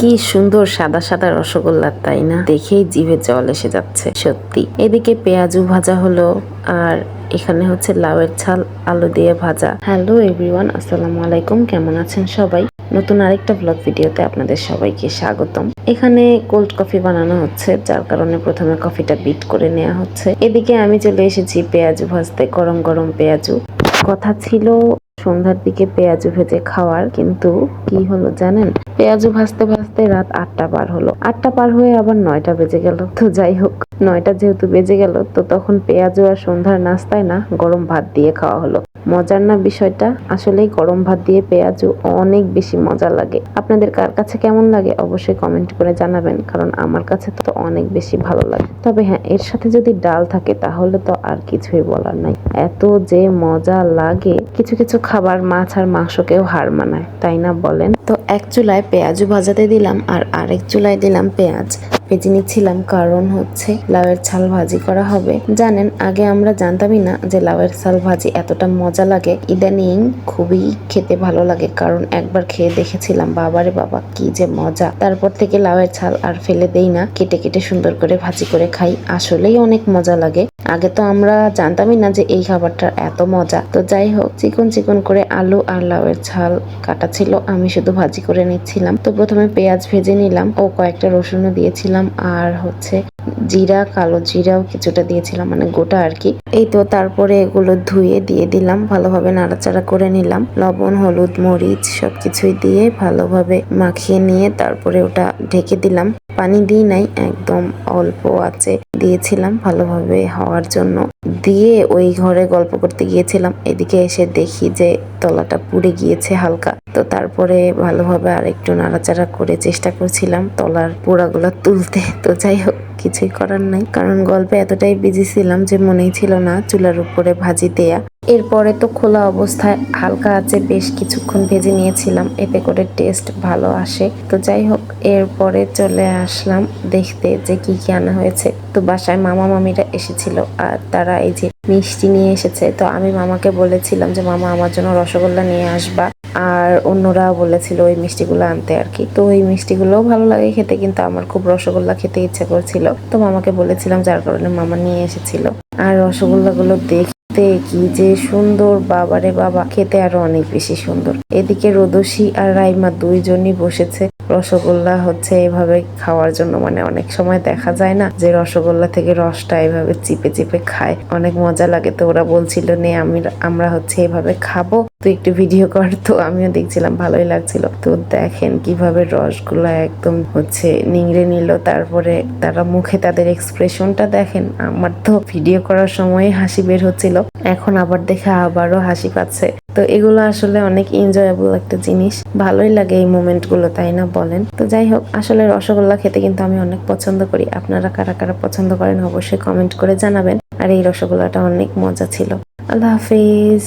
কি সুন্দর সাদা সাদা রসগোল্লা, তাই না? দেখেই জিভে জল এসে যাচ্ছে, সত্যি। এদিকে পেঁয়াজু ভাজা হলো, আর এখানে হচ্ছে লাউয়ের ছাল আলু দিয়ে ভাজা। হ্যালো এভরিওয়ান, আসসালামু আলাইকুম, কেমন আছেন সবাই? নতুন আরেকটা ব্লগ ভিডিওতে আপনাদের সবাইকে স্বাগতম। এখানে কোল্ড কফি বানানো হচ্ছে, যার কারণে প্রথমে কফিটা বিট করে নেওয়া হচ্ছে। এদিকে আমি চলে এসেছি পেঁয়াজু ভাজতে, গরম গরম পেঁয়াজু। কথা ছিল সন্ধ্যার দিকে পেঁয়াজু ভেজে খাওয়ার, কিন্তু কি হলো জানেন? পেঁয়াজু ভাজতে ভাজতে রাত আটটা পার হলো। আটটা পার হয়ে আবার নয়টা বেজে গেল। তো যাই হোক, নয়টা যেহেতু বেজে গেল, তো তখন পেঁয়াজু আর সন্ধ্যার নাস্তায় না গরম ভাত দিয়ে খাওয়া হলো। মজার না বিষয়টা? আসলেই গরম ভাত দিয়ে পেঁয়াজু অনেক বেশি মজা লাগে। আপনাদের কার কাছে কেমন লাগে অবশ্যই কমেন্ট করে জানাবেন, কারণ আমার কাছে তো অনেক বেশি ভালো লাগে। তবে হ্যাঁ এর সাথে যদি ডাল থাকে তাহলে তো আর কিছুই বলার নাই। এত যে মজা লাগে, কিছু কিছু খাবার মাছ আর মাংসকেও হার মানায়, তাই না বলেন? তো এক চুলায় পেঁয়াজু ভাজাতে দিলাম আর আরেক চুলায় দিলাম পেঁয়াজ। ভেজে নিচ্ছিলাম, কারণ হচ্ছে লাউয়ের ছাল ভাজি করা হবে। জানেন, আগে আমরা জানতামই না যে লাউয়ের ছাল ভাজি এতটা মজা লাগে। ইদানিং খুবই খেতে ভালো লাগে, কারণ একবার খেয়ে দেখেছিলাম, বাবারে বাবা, কি যে মজা। তারপর থেকে লাউয়ের ছাল আর ফেলে দেই না, কেটে কেটে সুন্দর করে ভাজি করে খাই, আসলেই অনেক মজা লাগে। আগে তো আমরা জানতামই না যে এই খাবারটার এত মজা। তো যাই হোক, চিকন চিকন করে আলু আর লাউয়ের ছাল কাটা ছিল, আমি শুধু ভাজি করে নিচ্ছিলাম। তো প্রথমে পেঁয়াজ ভেজে নিলাম ও কয়েকটা রসুনও দিয়েছিলাম। আর হচ্ছে জিরা, কালো জিরাও কিছুটা দিয়েছিলাম মানে গোটা আর কি। এই তো তারপরে এগুলো ধুয়ে দিয়ে দিলাম, ভালোভাবে নাড়াচাড়া করে নিলাম। লবণ, হলুদ, মরিচ সবকিছুই দিয়ে ভালোভাবে মাখিয়ে নিয়ে তারপরে ওটা ঢেকে দিলাম। পানি দিই নাই, একদম অল্প আছে। দিয়েছিলাম ভালোভাবে হওয়ার জন্য। দিয়ে ওই ঘরে গল্প করতে গিয়েছিলাম। এদিকে এসে দেখি যে তলাটা পুড়ে গিয়েছে হালকা। তো তারপরে ভালোভাবে আর একটু নাড়াচাড়া করে চেষ্টা করছিলাম তলার পোড়াগুলো তুলতে। তো যাই হোক, কিছুই করার নাই। কারণ গল্পে এতটাই বিজি ছিলাম যে মনেই ছিল না চুলার উপরে ভাজি দেয়া। এরপরে তো খোলা অবস্থায় হালকা আছে, বেশ কিছুক্ষণ ভেজে নিয়েছিলাম। এতে করে টেস্ট ভালো আসে। তো যাই হোক, এরপরে চলে আসলাম দেখতে যে কি কি আনা হয়েছে। তো বাসায় মামা মামিরা এসেছিল আর তারা এই যে মিষ্টি নিয়ে এসেছে। তো আমি মামাকে বলেছিলাম যে, মামা, আমার জন্য রসগোল্লা নিয়ে আসবা। আর অন্যরা বলেছিল ওই মিষ্টিগুলো আনতে আর কি। তো ওই মিষ্টিগুলোও ভালো লাগে খেতে, কিন্তু আমার খুব রসগোল্লা খেতে ইচ্ছে করছিল। তো মামাকে বলেছিলাম যার কারণে মামা নিয়ে এসেছিল। আর রসগোল্লাগুলো কি যে সুন্দর, বাবারে বাবা, খেতে আরও অনেক বেশি সুন্দর। এদিকে রোদসি আর রাইমা দুইজনই বসেছে। রসগোল্লা হচ্ছে এভাবে খাওয়ার জন্য মানে অনেক সময় দেখা যায় না যে রসগোল্লা থেকে রসটা এভাবে চিপে চিপে খায়। অনেক মজা লাগে তো ওরা বলছিল, নে, আমি, আমরা হচ্ছে এভাবে খাব। তুই একটু ভিডিও কর, তো আমিও দেখছিলাম, ভালোই লাগছিল। তো দেখেন কীভাবে রসগুলো একদম হচ্ছে নিংড়ে নিল, তারপরে তারা মুখে তাদের এক্সপ্রেশনটা দেখেন, আমার তো ভিডিও করার সময় হাসি বের হচ্ছিল, এখন আবার দেখে আবারও হাসি পাচ্ছে। তো এগুলো আসলে অনেক এনজয়েবল একটা জিনিস, ভালোই লাগে এই মোমেন্টগুলো তাই না বলেন? তো যাই হোক, আসলে রসগোল্লা খেতে কিন্তু আমি অনেক পছন্দ করি, আপনারা কারা কারা পছন্দ করেন অবশ্যই কমেন্ট করে জানাবেন, আর এই রসগোল্লাটা অনেক মজা ছিল। আল্লাহ হাফিজ।